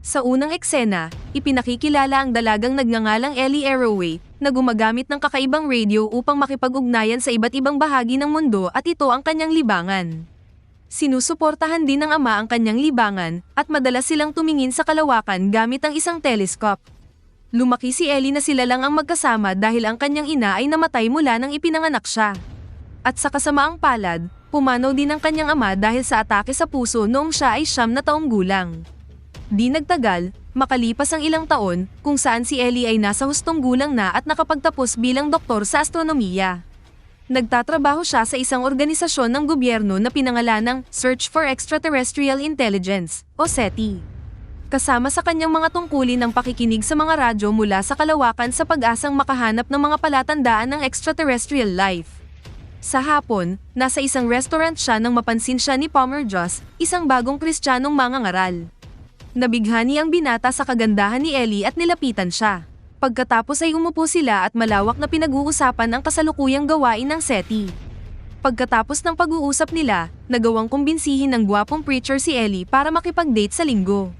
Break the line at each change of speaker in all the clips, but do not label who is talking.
Sa unang eksena, ipinakikilala ang dalagang nagngangalang Ellie Arroway na gumagamit ng kakaibang radio upang makipag-ugnayan sa iba't ibang bahagi ng mundo at ito ang kanyang libangan. Sinusuportahan din ng ama ang kanyang libangan at madalas silang tumingin sa kalawakan gamit ang isang telescope. Lumaki si Ellie na sila lang ang magkasama dahil ang kanyang ina ay namatay mula nang ipinanganak siya. At sa kasamaang palad, pumanaw din ang kanyang ama dahil sa atake sa puso noong siya ay siyam na taong gulang. Di nagtagal, makalipas ang ilang taon, kung saan si Ellie ay nasa hustong gulang na at nakapagtapos bilang doktor sa astronomiya. Nagtatrabaho siya sa isang organisasyon ng gobyerno na pinangalanang Search for Extraterrestrial Intelligence, o SETI. Kasama sa kanyang mga tungkulin ng pakikinig sa mga radyo mula sa kalawakan sa pag-asang makahanap ng mga palatandaan ng extraterrestrial life. Sa hapon, nasa isang restaurant siya nang mapansin siya ni Palmer Joss, isang bagong kristyanong mangangaral. Nabighani ang binata sa kagandahan ni Ellie at nilapitan siya. Pagkatapos ay umupo sila at malawak na pinag-uusapan ang kasalukuyang gawain ng SETI. Pagkatapos ng pag-uusap nila, nagawang kumbinsihin ng gwapong preacher si Ellie para makipag-date sa linggo.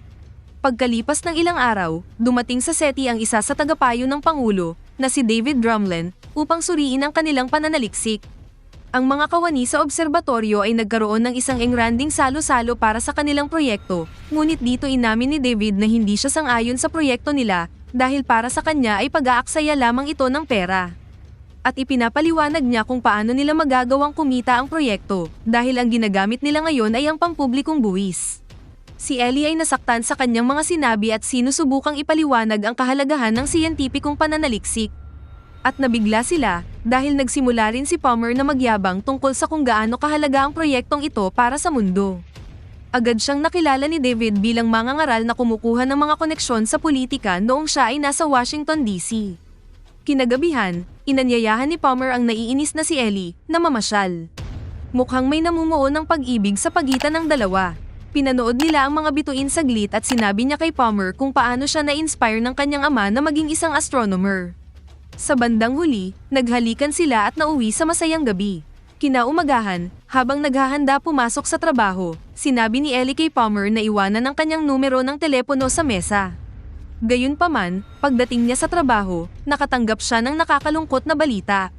Pagkalipas ng ilang araw, dumating sa SETI ang isa sa tagapayo ng Pangulo, na si David Drumlin, upang suriin ang kanilang pananaliksik. Ang mga kawani sa obserbatoryo ay nagkaroon ng isang engranding salo-salo para sa kanilang proyekto, ngunit dito inamin ni David na hindi siya sang-ayon sa proyekto nila dahil para sa kanya ay pag-aaksaya lamang ito ng pera. At ipinapaliwanag niya kung paano nila magagawang kumita ang proyekto dahil ang ginagamit nila ngayon ay ang pampublikong buwis. Si Ellie ay nasaktan sa kanyang mga sinabi at sinusubukang ipaliwanag ang kahalagahan ng siyentipikong pananaliksik. At nabigla sila, dahil nagsimula rin si Palmer na magyabang tungkol sa kung gaano kahalaga ang proyektong ito para sa mundo. Agad siyang nakilala ni David bilang mangangaral na kumukuha ng mga koneksyon sa politika noong siya ay nasa Washington DC. Kinagabihan, inanyayahan ni Palmer ang naiinis na si Ellie na mamasyal. Mukhang may namumuo ng pag-ibig sa pagitan ng dalawa. Pinanood nila ang mga bituin saglit at sinabi niya kay Palmer kung paano siya na-inspire ng kanyang ama na maging isang astronomer. Sa bandang huli, naghalikan sila at nauwi sa masayang gabi. Kinaumagahan, habang naghahanda pumasok sa trabaho, sinabi ni Ellie kay Palmer na iwanan ang kanyang numero ng telepono sa mesa. Gayunpaman, pagdating niya sa trabaho, nakatanggap siya ng nakakalungkot na balita.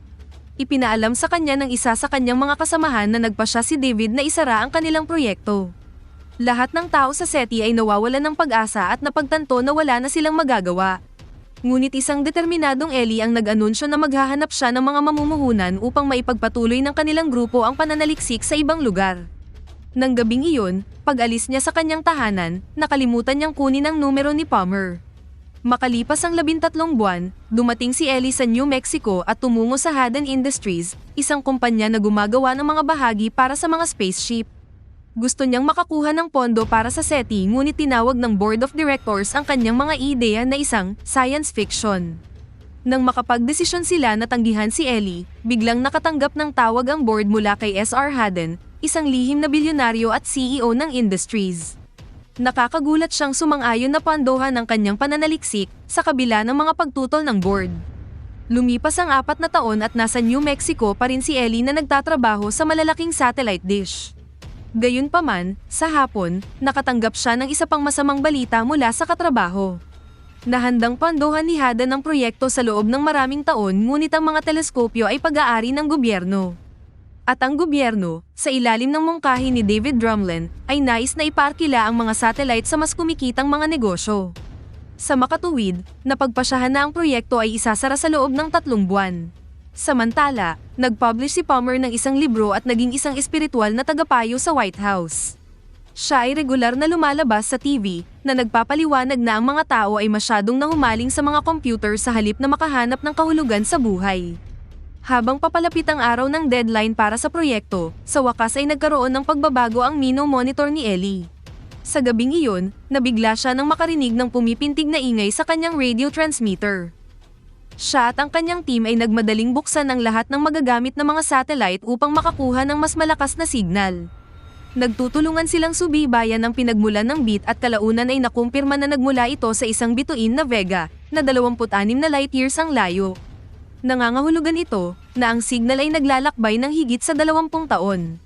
Ipinaalam sa kanya ng isa sa kanyang mga kasamahan na nagpa siya si David na isara ang kanilang proyekto. Lahat ng tao sa SETI ay nawawalan ng pag-asa at napagtanto na wala na silang magagawa. Ngunit isang determinadong Ellie ang nag-anunsyo na maghahanap siya ng mga mamumuhunan upang maipagpatuloy ng kanilang grupo ang pananaliksik sa ibang lugar. Nang gabing iyon, pag-alis niya sa kanyang tahanan, nakalimutan niyang kunin ang numero ni Palmer. Makalipas ang labintatlong buwan, dumating si Ellie sa New Mexico at tumungo sa Haddon Industries, isang kumpanya na gumagawa ng mga bahagi para sa mga spaceship. Gusto niyang makakuha ng pondo para sa SETI ngunit tinawag ng Board of Directors ang kanyang mga ideya na isang science fiction. Nang makapagdesisyon sila na tanggihan si Ellie, biglang nakatanggap ng tawag ang board mula kay SR Haddon, isang lihim na bilyonaryo at CEO ng Industries. Nakakagulat siyang sumang-ayon na pandohan ng kanyang pananaliksik sa kabila ng mga pagtutol ng board. Lumipas ang apat na taon at nasa New Mexico pa rin si Ellie na nagtatrabaho sa malalaking satellite dish. Gayunpaman, sa hapon, nakatanggap siya ng isa pang masamang balita mula sa katrabaho. Nahandang pandohan ni Hada ng proyekto sa loob ng maraming taon ngunit ang mga teleskopyo ay pag-aari ng gobyerno. At ang gobyerno, sa ilalim ng mungkahi ni David Drumlin, ay nais na iparkila ang mga satellite sa mas kumikitang mga negosyo. Sa makatuwid, napagpasyahan na ang proyekto ay isasara sa loob ng tatlong buwan. Samantala, nag-publish si Palmer ng isang libro at naging isang espiritual na tagapayo sa White House. Siya ay regular na lumalabas sa TV na nagpapaliwanag na ang mga tao ay masyadong nahumaling sa mga computer sa halip na makahanap ng kahulugan sa buhay. Habang papalapit ang araw ng deadline para sa proyekto, sa wakas ay nagkaroon ng pagbabago ang Mino monitor ni Ellie. Sa gabing iyon, nabigla siya nang makarinig ng pumipintig na ingay sa kanyang radio transmitter. Siya at ang kanyang team ay nagmadaling buksan ang lahat ng magagamit na mga satellite upang makakuha ng mas malakas na signal. Nagtutulungan silang subibayan ng pinagmulan ng bit at kalaunan ay nakumpirma na nagmula ito sa isang bituin na Vega, na 26 na light years ang layo. Nangangahulugan ito, na ang signal ay naglalakbay ng higit sa 20 taon.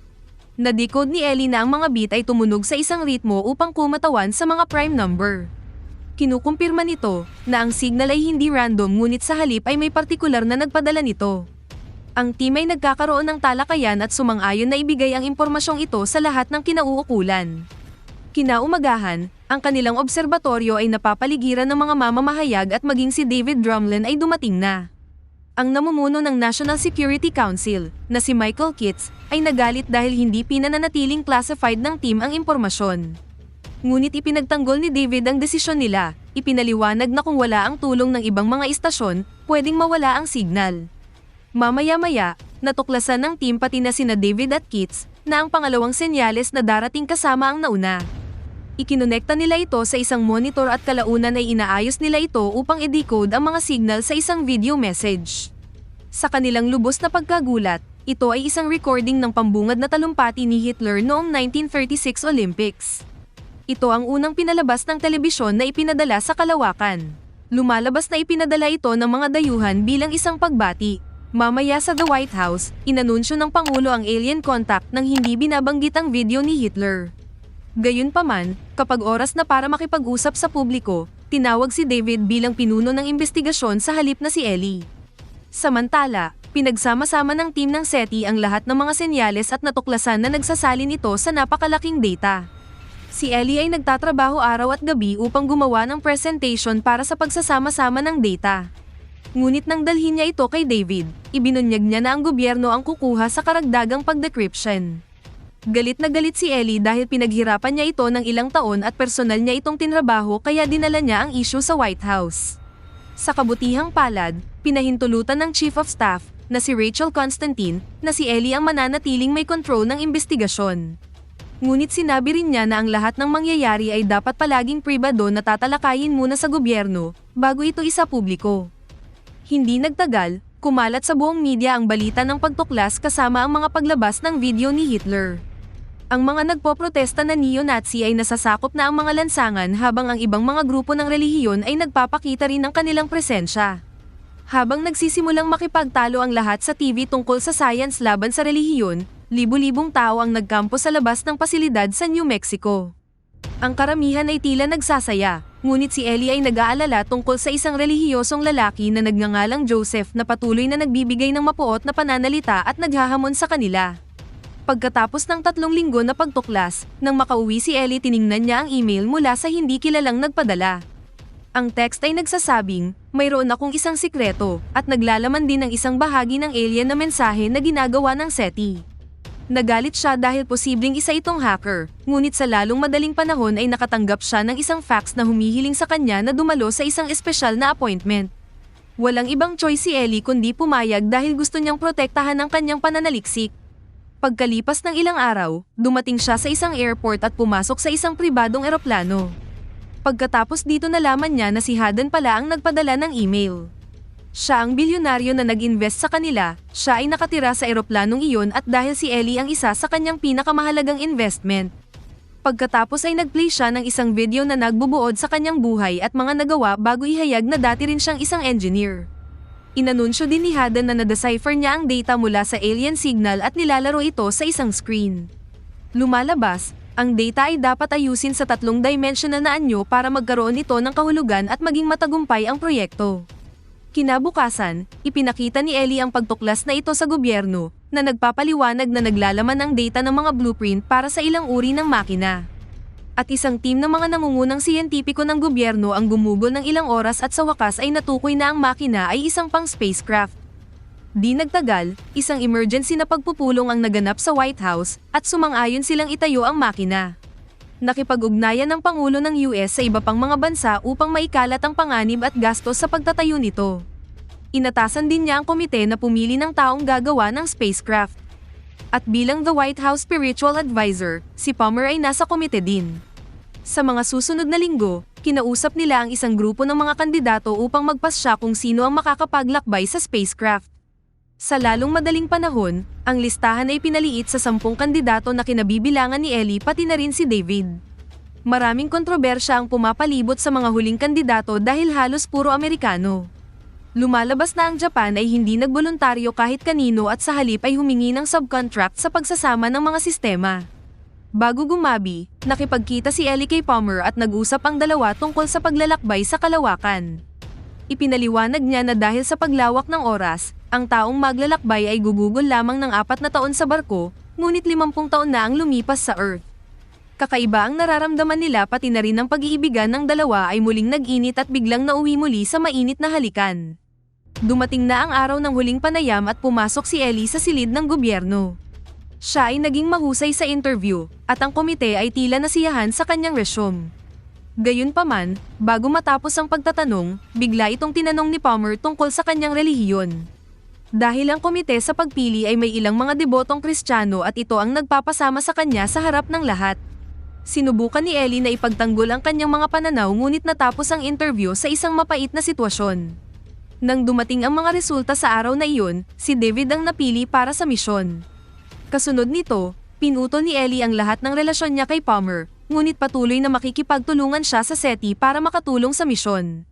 Nadecode ni Ellie na ang mga bit ay tumunog sa isang ritmo upang kumatawan sa mga prime number. Kinukumpirma nito na ang signal ay hindi random ngunit sa halip ay may partikular na nagpadala nito. Ang team ay nagkakaroon ng talakayan at sumang-ayon na ibigay ang impormasyong ito sa lahat ng kinauukulan. Kinaumagahan, ang kanilang obserbatoryo ay napapaligiran ng mga mamamahayag at maging si David Drumlin ay dumating na. Ang namumuno ng National Security Council, na si Michael Kitts, ay nagalit dahil hindi pinananatiling classified ng team ang impormasyon. Ngunit ipinagtanggol ni David ang desisyon nila, ipinaliwanag na kung wala ang tulong ng ibang mga istasyon, pwedeng mawala ang signal. Mamaya-maya, natuklasan ng team pati na sina David at Kitts, na ang pangalawang senyales na darating kasama ang nauna. Ikinonekta nila ito sa isang monitor at kalaunan ay inaayos nila ito upang i-decode ang mga signal sa isang video message. Sa kanilang lubos na pagkagulat, ito ay isang recording ng pambungad na talumpati ni Hitler noong 1936 Olympics. Ito ang unang pinalabas ng telebisyon na ipinadala sa kalawakan. Lumalabas na ipinadala ito ng mga dayuhan bilang isang pagbati. Mamaya sa The White House, inanunsyo ng Pangulo ang alien contact nang hindi binabanggit ang video ni Hitler. Gayunpaman, kapag oras na para makipag-usap sa publiko, tinawag si David bilang pinuno ng investigasyon sa halip na si Ellie. Samantala, pinagsama-sama ng team ng SETI ang lahat ng mga senyales at natuklasan na nagsasalin ito sa napakalaking data. Si Ellie ay nagtatrabaho araw at gabi upang gumawa ng presentation para sa pagsasama-sama ng data. Ngunit nang dalhin niya ito kay David, ibinunyag niya na ang gobyerno ang kukuha sa karagdagang pagdecryption. Galit na galit si Ellie dahil pinaghirapan niya ito ng ilang taon at personal niya itong tinrabaho kaya dinala niya ang issue sa White House. Sa kabutihang palad, pinahintulutan ng Chief of Staff, na si Rachel Constantine, na si Ellie ang mananatiling may control ng investigasyon. Ngunit sinabi rin niya na ang lahat ng mangyayari ay dapat palaging pribado na tatalakayin muna sa gobyerno, bago ito isa publiko. Hindi nagtagal, kumalat sa buong media ang balita ng pagtuklas kasama ang mga paglabas ng video ni Hitler. Ang mga nagpoprotesta na neo-Nazi ay nasasakop na ang mga lansangan habang ang ibang mga grupo ng relihiyon ay nagpapakita rin ng kanilang presensya. Habang nagsisimulang makipagtalo ang lahat sa TV tungkol sa science laban sa relihiyon, libu-libong tao ang nagkampo sa labas ng pasilidad sa New Mexico. Ang karamihan ay tila nagsasaya, ngunit si Ellie ay nag-aalala tungkol sa isang relihiyosong lalaki na nagngangalang Joseph na patuloy na nagbibigay ng mapuot na pananalita at naghahamon sa kanila. Pagkatapos ng tatlong linggo na pagtuklas, nang makauwi si Ellie tiningnan niya ang email mula sa hindi kilalang nagpadala. Ang text ay nagsasabing, mayroon akong isang sikreto, at naglalaman din ng isang bahagi ng alien na mensahe na ginagawa ng SETI. Nagalit siya dahil posibleng isa itong hacker, ngunit sa lalong madaling panahon ay nakatanggap siya ng isang fax na humihiling sa kanya na dumalo sa isang espesyal na appointment. Walang ibang choice si Ellie kundi pumayag dahil gusto niyang protektahan ang kanyang pananaliksik. Pagkalipas ng ilang araw, dumating siya sa isang airport at pumasok sa isang pribadong eroplano. Pagkatapos dito nalaman niya na si Haden pala ang nagpadala ng email. Siya ang bilyonaryo na nag-invest sa kanila, siya ay nakatira sa eroplanong iyon at dahil si Ellie ang isa sa kanyang pinakamahalagang investment. Pagkatapos ay nag-play siya ng isang video na nagbubuod sa kanyang buhay at mga nagawa bago ihayag na dati rin siyang isang engineer. Inanunsyo din ni Haden na na-decipher niya ang data mula sa alien signal at nilalaro ito sa isang screen. Lumalabas, ang data ay dapat ayusin sa tatlong dimensional na anyo para magkaroon ito ng kahulugan at maging matagumpay ang proyekto. Kinabukasan, ipinakita ni Ellie ang pagtuklas na ito sa gobyerno, na nagpapaliwanag na naglalaman ng data ng mga blueprint para sa ilang uri ng makina at isang team ng mga nangungunang siyentipiko ng gobyerno ang gumugol ng ilang oras at sa wakas ay natukoy na ang makina ay isang pang spacecraft. Di nagtagal, isang emergency na pagpupulong ang naganap sa White House at sumang-ayon silang itayo ang makina. Nakipag-ugnayan ng Pangulo ng US sa iba pang mga bansa upang maikalat ang panganib at gastos sa pagtatayo nito. Inatasan din niya ang komite na pumili ng taong gagawa ng spacecraft at bilang the White House Spiritual Advisor, si Palmer ay nasa komite din. Sa mga susunod na linggo, kinausap nila ang isang grupo ng mga kandidato upang magpasya kung sino ang makakapaglakbay sa spacecraft. Sa lalong madaling panahon, ang listahan ay pinaliit sa sampung kandidato na kinabibilangan ni Ellie pati na rin si David. Maraming kontrobersya ang pumapalibot sa mga huling kandidato dahil halos puro Amerikano. Lumalabas na ang Japan ay hindi nagboluntaryo kahit kanino at sa halip ay humingi ng subcontract sa pagsasama ng mga sistema. Bago gumabi, nakipagkita si Ellie kay Palmer at nag-usap ang dalawa tungkol sa paglalakbay sa kalawakan. Ipinaliwanag niya na dahil sa paglawak ng oras, ang taong maglalakbay ay gugugol lamang ng apat na taon sa barko, ngunit limampung taon na ang lumipas sa Earth. Kakaiba ang nararamdaman nila pati na rin ang pag-iibigan ng dalawa ay muling nag-init at biglang nauwi muli sa mainit na halikan. Dumating na ang araw ng huling panayam at pumasok si Ellie sa silid ng gobyerno. Siya ay naging mahusay sa interview, at ang komite ay tila nasiyahan sa kanyang resume. Gayunpaman, bago matapos ang pagtatanong, bigla itong tinanong ni Palmer tungkol sa kanyang relihiyon. Dahil ang komite sa pagpili ay may ilang mga debotong kristyano at ito ang nagpapasama sa kanya sa harap ng lahat. Sinubukan ni Ellie na ipagtanggol ang kanyang mga pananaw ngunit natapos ang interview sa isang mapait na sitwasyon. Nang dumating ang mga resulta sa araw na iyon, si David ang napili para sa misyon. Kasunod nito, pinuto ni Ellie ang lahat ng relasyon niya kay Palmer, ngunit patuloy na makikipagtulungan siya sa SETI para makatulong sa misyon.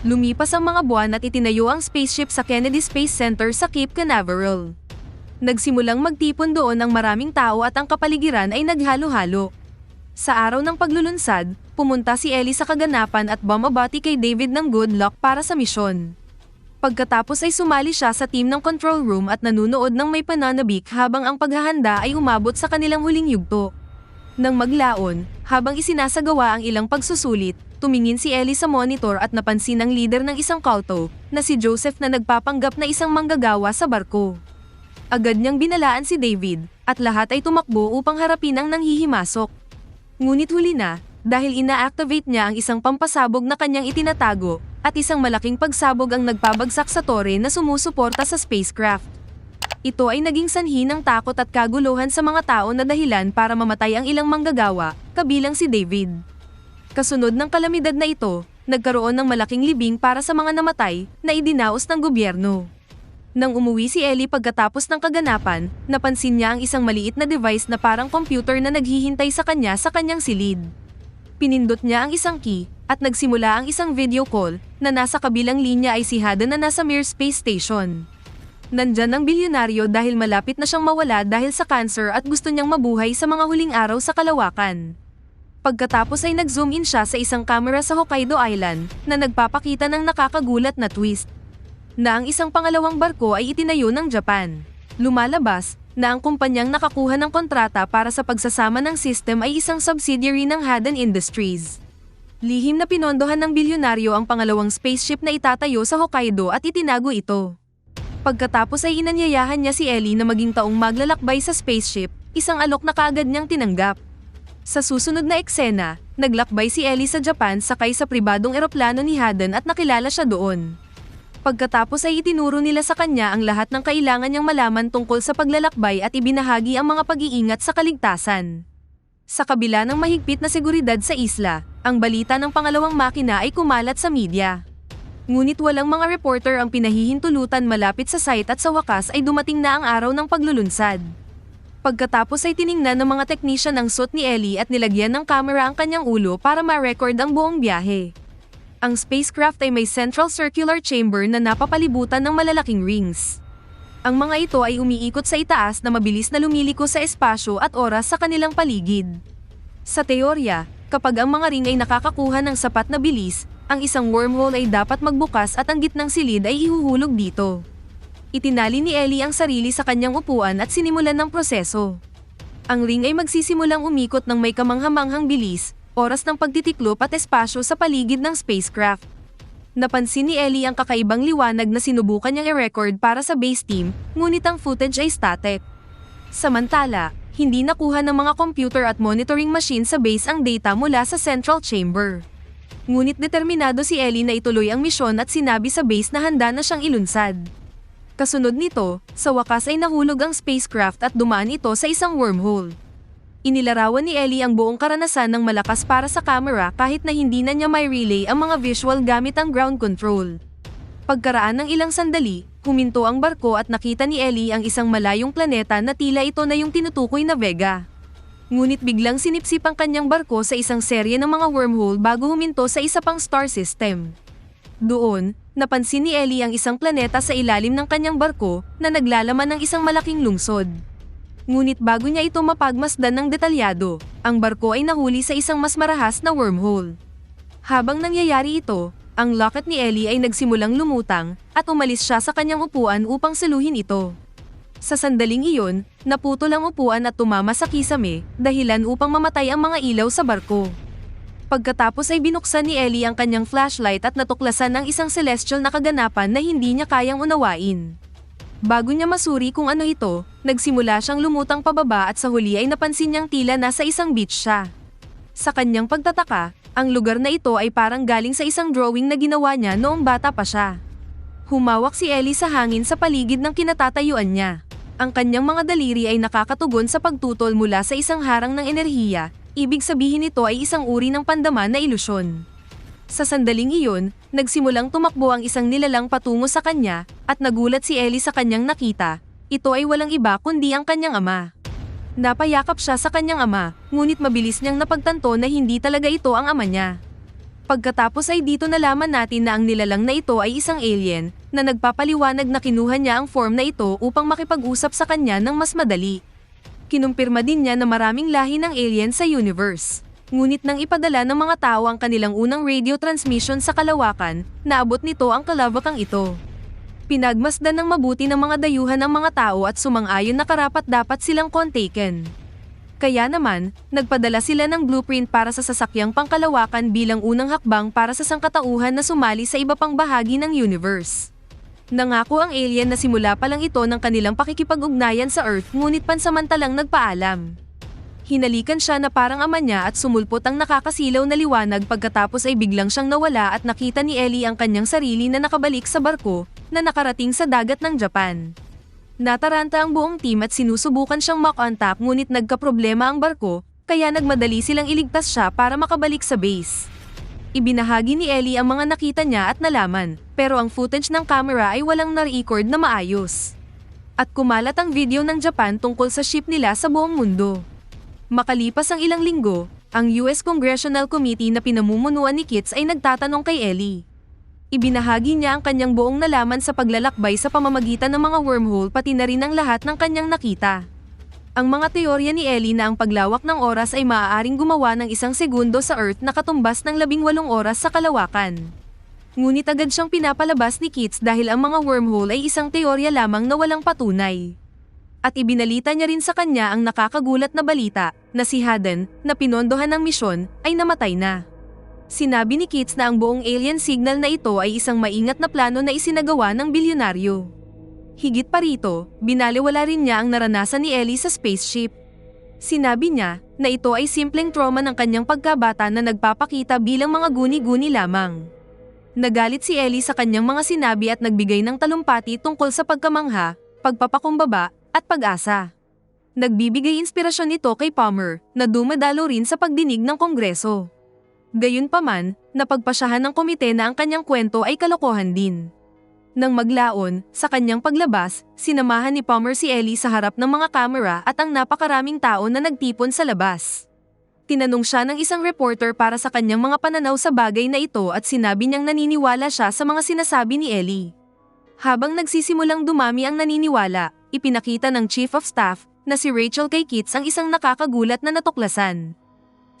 Lumipas ang mga buwan at itinayo ang spaceship sa Kennedy Space Center sa Cape Canaveral. Nagsimulang magtipon doon ang maraming tao at ang kapaligiran ay naghalo-halo. Sa araw ng paglulunsad, pumunta si Ellie sa kaganapan at bumabati kay David ng good luck para sa misyon. Pagkatapos ay sumali siya sa team ng control room at nanunood ng may pananabik habang ang paghahanda ay umabot sa kanilang huling yugto. Nang maglaon, habang isinasagawa ang ilang pagsusulit, tumingin si Ellie sa monitor at napansin ang leader ng isang kalto, na si Joseph na nagpapanggap na isang manggagawa sa barko. Agad niyang binalaan si David, at lahat ay tumakbo upang harapin ang nanghihimasok. Ngunit huli na, dahil ina-activate niya ang isang pampasabog na kanyang itinatago, at isang malaking pagsabog ang nagpabagsak sa tore na sumusuporta sa spacecraft. Ito ay naging sanhi ng takot at kaguluhan sa mga tao na dahilan para mamatay ang ilang manggagawa, kabilang si David. Kasunod ng kalamidad na ito, nagkaroon ng malaking libing para sa mga namatay na idinaos ng gobyerno. Nang umuwi si Ellie pagkatapos ng kaganapan, napansin niya ang isang maliit na device na parang computer na naghihintay sa kanya sa kanyang silid. Pinindot niya ang isang key, at nagsimula ang isang video call, na nasa kabilang linya ay si Haden na nasa Mir Space Station. Nandyan ang bilyonaryo dahil malapit na siyang mawala dahil sa cancer at gusto niyang mabuhay sa mga huling araw sa kalawakan. Pagkatapos ay nag-zoom in siya sa isang camera sa Hokkaido Island, na nagpapakita ng nakakagulat na twist na ang isang pangalawang barko ay itinayo ng Japan. Lumalabas na ang kumpanyang nakakuha ng kontrata para sa pagsasama ng system ay isang subsidiary ng Haden Industries. Lihim na pinondohan ng bilyonaryo ang pangalawang spaceship na itatayo sa Hokkaido at itinago ito. Pagkatapos ay inanyayahan niya si Ellie na maging taong maglalakbay sa spaceship, isang alok na kaagad niyang tinanggap. Sa susunod na eksena, naglakbay si Ellie sa Japan sakay sa pribadong eroplano ni Haden at nakilala siya doon. Pagkatapos ay itinuro nila sa kanya ang lahat ng kailangan niyang malaman tungkol sa paglalakbay at ibinahagi ang mga pag-iingat sa kaligtasan. Sa kabila ng mahigpit na seguridad sa isla, ang balita ng pangalawang makina ay kumalat sa media. Ngunit walang mga reporter ang pinahihintulutan malapit sa site at sa wakas ay dumating na ang araw ng paglulunsad. Pagkatapos ay tiningnan ng mga teknisyan ang suit ni Ellie at nilagyan ng camera ang kanyang ulo para ma-record ang buong biyahe. Ang spacecraft ay may central circular chamber na napapalibutan ng malalaking rings. Ang mga ito ay umiikot sa itaas na mabilis na lumiliko sa espasyo at oras sa kanilang paligid. Sa teorya, kapag ang mga ring ay nakakakuha ng sapat na bilis, ang isang wormhole ay dapat magbukas at ang gitnang silid ay ihuhulog dito. Itinali ni Ellie ang sarili sa kanyang upuan at sinimulan ng proseso. Ang ring ay magsisimulang umikot ng may kamanghamanghang bilis, oras ng pagtitiklop at espasyo sa paligid ng spacecraft. Napansin ni Ellie ang kakaibang liwanag na sinubukan niyang i-record para sa base team, ngunit ang footage ay static. Samantala, hindi nakuha ng mga computer at monitoring machine sa base ang data mula sa central chamber. Ngunit determinado si Ellie na ituloy ang misyon at sinabi sa base na handa na siyang ilunsad. Kasunod nito, sa wakas ay nahulog ang spacecraft at dumaan ito sa isang wormhole. Inilarawan ni Ellie ang buong karanasan ng malakas para sa camera kahit na hindi na niya may relay ang mga visual gamit ang ground control. Pagkaraan ng ilang sandali, huminto ang barko at nakita ni Ellie ang isang malayong planeta na tila ito na yung tinutukoy na Vega. Ngunit biglang sinipsip ang kanyang barko sa isang serye ng mga wormhole bago huminto sa isa pang star system. Doon, napansin ni Ellie ang isang planeta sa ilalim ng kanyang barko na naglalaman ng isang malaking lungsod. Ngunit bago niya ito mapagmasdan ng detalyado, ang barko ay nahuli sa isang mas marahas na wormhole. Habang nangyayari ito, ang locket ni Ellie ay nagsimulang lumutang at umalis siya sa kanyang upuan upang saluhin ito. Sa sandaling iyon, naputol ang upuan at tumama sa kisame, dahilan upang mamatay ang mga ilaw sa barko. Pagkatapos ay binuksan ni Ellie ang kanyang flashlight at natuklasan ng isang celestial na kaganapan na hindi niya kayang unawain. Bago niya masuri kung ano ito, nagsimula siyang lumutang pababa at sa huli ay napansin niyang tila nasa isang beach siya. Sa kanyang pagtataka, ang lugar na ito ay parang galing sa isang drawing na ginawa niya noong bata pa siya. Humawak si Ellie sa hangin sa paligid ng kinatatayuan niya. Ang kanyang mga daliri ay nakakatugon sa pagtutol mula sa isang harang ng enerhiya, ibig sabihin nito ay isang uri ng pandama na ilusyon. Sa sandaling iyon, nagsimulang tumakbo ang isang nilalang patungo sa kanya, at nagulat si Ellie sa kanyang nakita. Ito ay walang iba kundi ang kanyang ama. Napayakap siya sa kanyang ama, ngunit mabilis niyang napagtanto na hindi talaga ito ang ama niya. Pagkatapos ay dito nalaman natin na ang nilalang na ito ay isang alien, na nagpapaliwanag na kinuha niya ang form na ito upang makipag-usap sa kanya ng mas madali. Kinumpirma din niya na maraming lahi ng alien sa universe. Ngunit nang ipadala ng mga tao ang kanilang unang radio transmission sa kalawakan, naabot nito ang kalawakang ito. Pinagmasdan ng mabuti ng mga dayuhan ang mga tao at sumang-ayon na karapat dapat silang kontaken. Kaya naman, nagpadala sila ng blueprint para sa sasakyang pangkalawakan bilang unang hakbang para sa sangkatauhan na sumali sa iba pang bahagi ng universe. Nangako ang alien na simula pa lang ito ng kanilang pakikipag-ugnayan sa Earth ngunit pansamantalang nagpaalam. Hinalikan siya na parang ama niya at sumulpot ang nakakasilaw na liwanag pagkatapos ay biglang siyang nawala at nakita ni Ellie ang kanyang sarili na nakabalik sa barko na nakarating sa dagat ng Japan. Nataranta ang buong team at sinusubukan siyang makontakt ngunit nagkaproblema ang barko, kaya nagmadali silang iligtas siya para makabalik sa base. Ibinahagi ni Ellie ang mga nakita niya at nalaman, pero ang footage ng camera ay walang na-record na maayos. At kumalat ang video ng Japan tungkol sa ship nila sa buong mundo. Makalipas ang ilang linggo, ang US Congressional Committee na pinamumunuan ni Kitts ay nagtatanong kay Ellie. Ibinahagi niya ang kanyang buong nalaman sa paglalakbay sa pamamagitan ng mga wormhole pati na rin ang lahat ng kanyang nakita. Ang mga teorya ni Ellie na ang paglawak ng oras ay maaaring gumawa ng isang segundo sa Earth na katumbas ng labing walong oras sa kalawakan. Ngunit agad siyang pinapalabas ni Kitts dahil ang mga wormhole ay isang teorya lamang na walang patunay. At ibinalita niya rin sa kanya ang nakakagulat na balita na si Haden, na pinondohan ng misyon, ay namatay na. Sinabi ni Kitts na ang buong alien signal na ito ay isang maingat na plano na isinagawa ng bilyonaryo. Higit pa rito, binaliwala rin niya ang naranasan ni Ellie sa spaceship. Sinabi niya na ito ay simpleng trauma ng kanyang pagkabata na nagpapakita bilang mga guni-guni lamang. Nagalit si Ellie sa kanyang mga sinabi at nagbigay ng talumpati tungkol sa pagkamangha, pagpapakumbaba, at pag-asa. Nagbibigay inspirasyon ito kay Palmer na dumadalo rin sa pagdinig ng Kongreso. Gayunpaman, napagpasyahan ng komite na ang kanyang kwento ay kalokohan din. Nang maglaon, sa kanyang paglabas, sinamahan ni Palmer si Ellie sa harap ng mga kamera at ang napakaraming tao na nagtipon sa labas. Tinanong siya ng isang reporter para sa kanyang mga pananaw sa bagay na ito at sinabi niyang naniniwala siya sa mga sinasabi ni Ellie. Habang nagsisimulang dumami ang naniniwala, ipinakita ng Chief of Staff na si Rachel kay Kitts ang isang nakakagulat na natuklasan.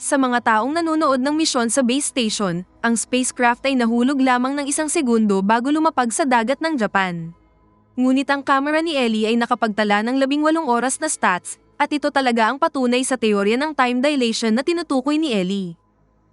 Sa mga taong nanonood ng misyon sa base station, ang spacecraft ay nahulog lamang ng isang segundo bago lumapag sa dagat ng Japan. Ngunit ang camera ni Ellie ay nakapagtala ng labing walong oras na stats, at ito talaga ang patunay sa teorya ng time dilation na tinutukoy ni Ellie.